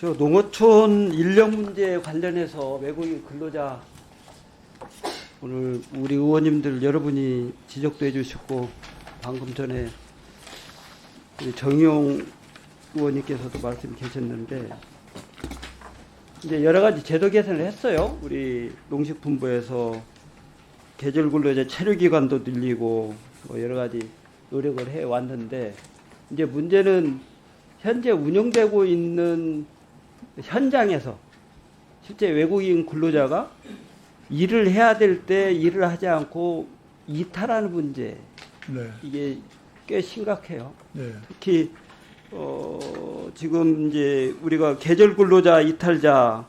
저 농어촌 인력 문제 관련해서 외국인 근로자 오늘 우리 의원님들 여러분이 지적도 해주셨고 방금 전에 정용 의원님께서도 말씀 계셨는데 이제 여러 가지 제도 개선을 했어요. 우리 농식품부에서 계절 근로자 체류 기간도 늘리고 뭐 여러 가지 노력을 해 왔는데 이제 문제는 현재 운영되고 있는 현장에서 실제 외국인 근로자가 일을 해야 될 때 일을 하지 않고 이탈하는 문제 네. 이게 꽤 심각해요. 네. 특히 어 지금 이제 우리가 계절 근로자 이탈자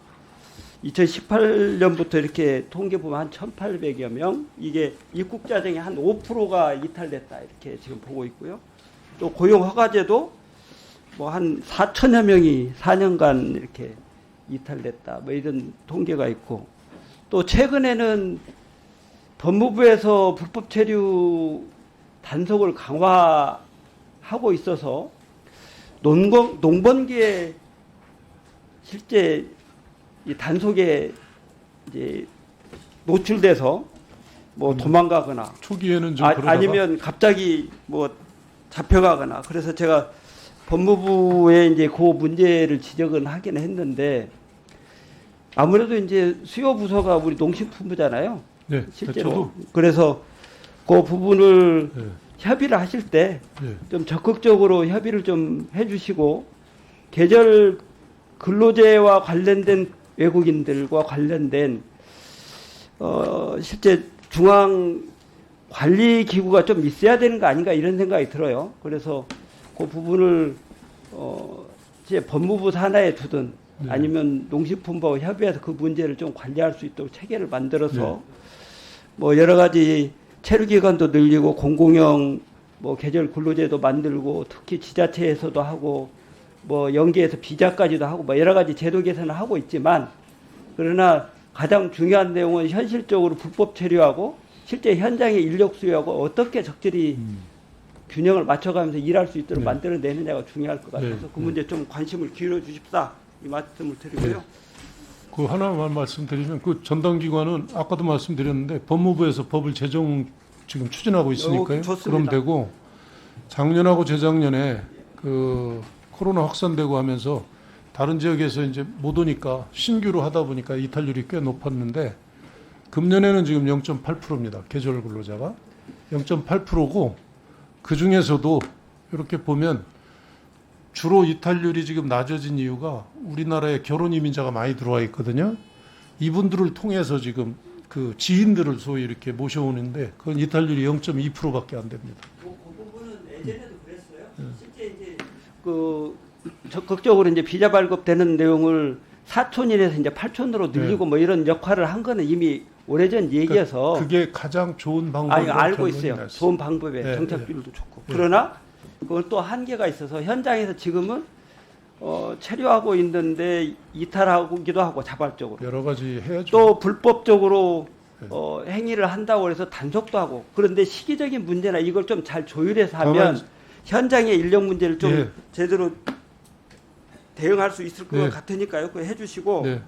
2018년부터 이렇게 통계 보면 한 1,800여 명 이게 입국자 중에 한 5%가 이탈됐다 이렇게 지금 보고 있고요. 또 고용 허가제도 뭐 한 4천여 명이 4년간 이렇게 이탈됐다 뭐 이런 통계가 있고 또 최근에는 법무부에서 불법 체류 단속을 강화하고 있어서 농건, 농번기에 실제 이 단속에 이제 노출돼서 뭐 음. 도망가거나 초기에는 좀 아, 아니면 갑자기 뭐 잡혀가거나 그래서 제가 법무부에 이제 그 문제를 지적은 하긴 했는데 아무래도 이제 수요 부서가 우리 농식품부잖아요. 네. 실제로 저도 그래서 그 부분을 네. 협의를 하실 때 네. 좀 적극적으로 협의를 좀 해주시고 계절 근로제와 관련된 외국인들과 관련된 어 실제 중앙 관리 기구가 좀 있어야 되는 거 아닌가 이런 생각이 들어요. 그래서 그 부분을 어 이제 법무부 산하에 두든 네. 아니면 농식품부와 협의해서 그 문제를 좀 관리할 수 있도록 체계를 만들어서 네. 뭐 여러 가지 체류 기간도 늘리고 공공형 뭐 계절 근로제도 만들고 특히 지자체에서도 하고 뭐 연계해서 비자까지도 하고 뭐 여러 가지 제도 개선을 하고 있지만 그러나 가장 중요한 내용은 현실적으로 불법 체류하고 실제 현장의 인력 수요하고 어떻게 적절히 음. 균형을 맞춰가면서 일할 수 있도록 네. 만들어내느냐가 중요할 것 같아서 네. 그 문제 좀 관심을 기울여 주십사 이 말씀을 드리고요. 네. 그 하나만 말씀드리면 그 전담 기관은 아까도 말씀드렸는데 법무부에서 법을 제정 지금 추진하고 있으니까요. 어. 그럼 되고 작년하고 재작년에 그 코로나 확산되고 하면서 다른 지역에서 이제 못 오니까 신규로 하다 보니까 이탈률이 꽤 높았는데 금년에는 지금 0.8%입니다. 계절 근로자가 0.8%고 그 중에서도 이렇게 보면 주로 이탈률이 지금 낮아진 이유가 우리나라에 결혼 이민자가 많이 들어와 있거든요. 이분들을 통해서 지금 그 지인들을 소위 이렇게 모셔오는데 그건 이탈률이 0.2%밖에 안 됩니다. 그, 그 부분은 예전에도 그랬어요. 실제 이제 그 적극적으로 이제 비자 발급되는 내용을 4촌이라서 이제 8촌으로 늘리고 뭐 이런 역할을 한 거는 이미 오래전 얘기여서 그게 가장 좋은 방법이라고 아니 알고 있어요. 났어요. 좋은 방법에 네, 정착률도 좋고 네. 그러나 그건 또 한계가 있어서 현장에서 지금은 어, 체류하고 있는데 이탈하기도 하고 자발적으로 여러 가지 해야죠. 또 불법적으로 네. 어, 행위를 한다고 해서 단속도 하고 그런데 시기적인 문제나 이걸 좀 잘 조율해서 하면 다만- 현장의 인력 문제를 좀 예. 제대로 대응할 수 있을 것 네. 같으니까요. 그거 해주시고 네.